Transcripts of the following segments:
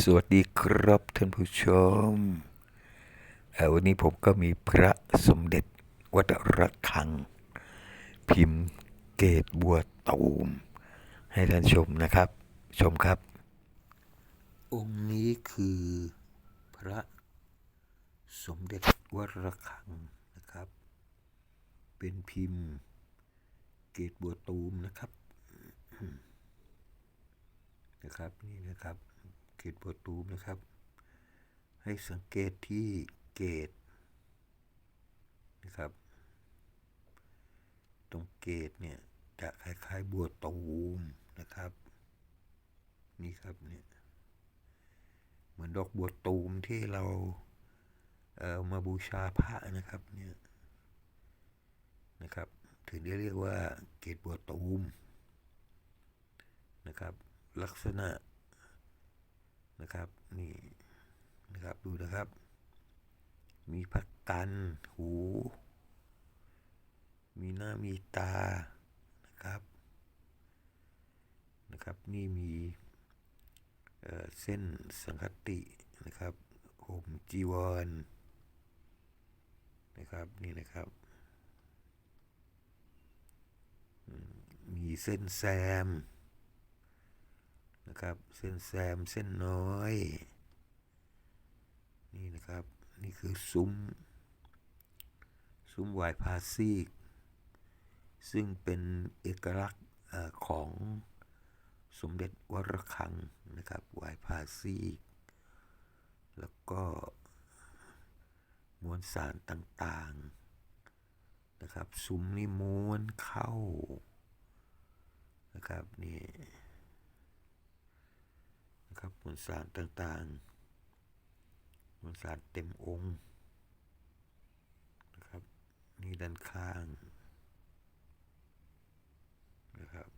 สวัสดีครับท่านผู้ชมเอ่อวันนี้ผมก็มีพระสมเด็จวัดระฆัง พิมพ์เกตบัวตูม ให้ท่านชมนะครับ ชมครับ องค์นี้คือพระสมเด็จวัดระฆังนะครับ เป็นพิมพ์เกตบัวตูมนะครับนะครับนี่นะครับ เกตบัวตูมนะครับ ให้สังเกตที่เกตนะครับ ตรงเกตเนี่ยจะคล้าย ๆ บัวตูมนะครับ นี่ครับเนี่ยเหมือนดอกบัวตูมที่เราเอ่อมาบูชาพระนะครับเนี่ยนะครับ ถึงได้เรียกว่าเกตบัวตูมนะครับ ลักษณะ นะครับ นี่นะครับดูนะครับ มีพักกันหู มีหน้ามีตานะครับนะครับ นี่มีเเส้นสังคตินะครับห่มจีวรนะครับนี่นะครับ มีเส้นแซม นะครับ เส้นแซมเส้นน้อย นี่นะครับ นี่คือซุ้ม ซุ้มวายพาซีก ซึ่งเป็นเอกลักษณ์ของสมเด็จวรคังนะครับวายพาซีก แล้วก็มวลสารต่างๆนะครับ ซุ้มนี่ม้วนเข้านะครับนี่ นะครับมวลสารต่างๆมวลสารเต็มองค์นะครับนี่ด้านข้างนะครับ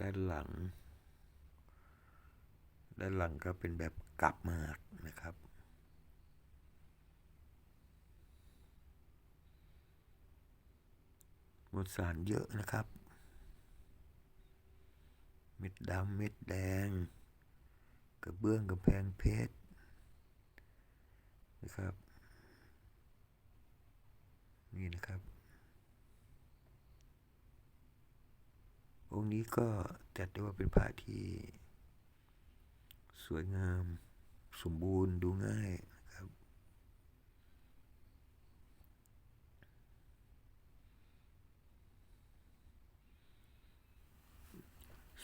ด้านหลัง ด้านหลังก็เป็นแบบกลับมากนะครับมวลสารเยอะนะครับ เม็ดดำเม็ดแดง กระเบื้องกระแพงเพชรนะครับ นี่นะครับ องค์นี้ก็จัดได้ว่าเป็นพระที่ สวยงาม สมบูรณ์ดูง่ายนะครับ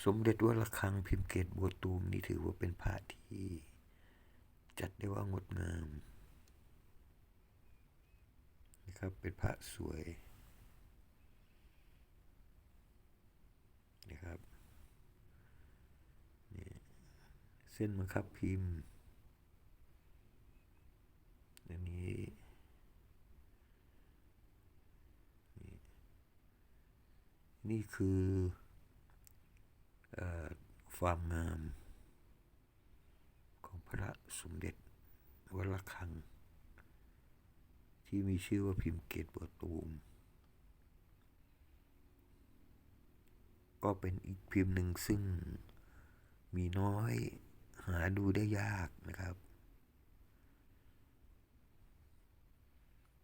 สมเด็จวัดระฆังพิมพ์เกตบัวตูมนี่ถือว่าเป็นพระที่ จัดได้ว่างดงามนะครับเป็นพระสวยนะครับนี่เส้นบังคับพิมพ์อันนี้นี่คือ ความงาม ของพระสมเด็จวระฆัง ที่มีชื่อว่าพิมพ์เกตบัวตูม ก็เป็นอีกพิมพ์หนึ่งซึ่งมีน้อยหาดูได้ยากนะครับ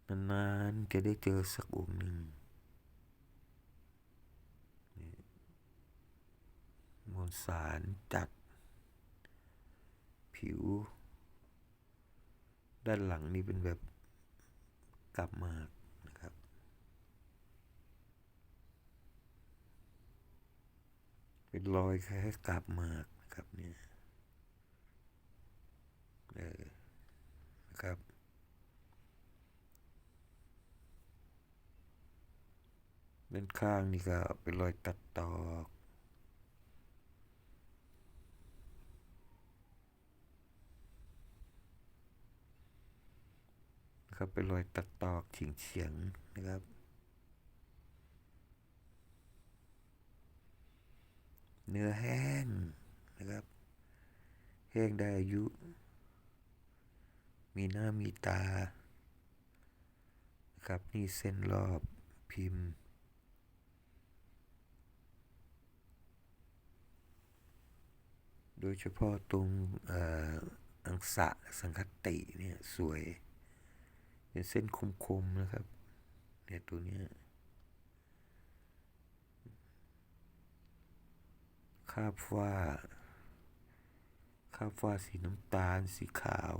นานๆจะได้เจอสักองค์หนึ่งนี่มวล สารจัดผิว ด้านหลังนี่เป็นแบบกลับมากนะครับเป็นรอยแคล้ายๆกลับมากนะครับเนี่ยเออนะครับด้านข้างนี่ก็เป็นรอยตัดตอก นะครับ เป็นรอยตัดตอกเฉียงเฉียงนะครับ เนื้อแห้งนะครับ แห้งได้อายุ มีหน้ามีตา นะครับ นี่เส้นรอบพิมพ์โดยเฉพาะตรงออังสะสังคติเนี่ยสวย เป็นเส้นคมๆนะครับ เนี่ยตัวเนี้ยคาบฝ้าคาบฝ้าสีน้ำตาลสีขาว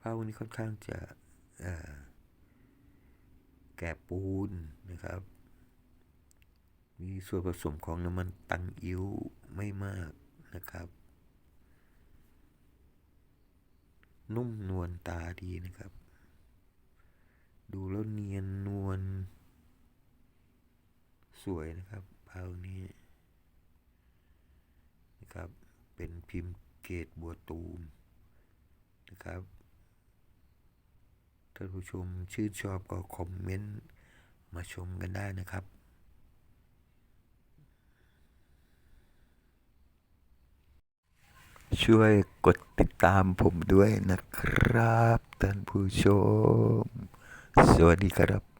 ผ้าพวกนี้ค่อนข้างจะแกะปูนนะครับ มีส่วนผสมของน้ำมันตังอิ้วไม่มากนะครับ นุ่มนวลตาดีนะครับ ดูแล้วเนียนนวลสวยนะครับเผานี้นะครับ เป็นพิมพ์เกตบัวตูมนะครับท่านผู้ชมชื่นชอบก็คอมเมนต์มาชมกันได้นะครับ ช่วยกดติดตามผมด้วยนะครับท่านผู้ชม สวัสดีครับ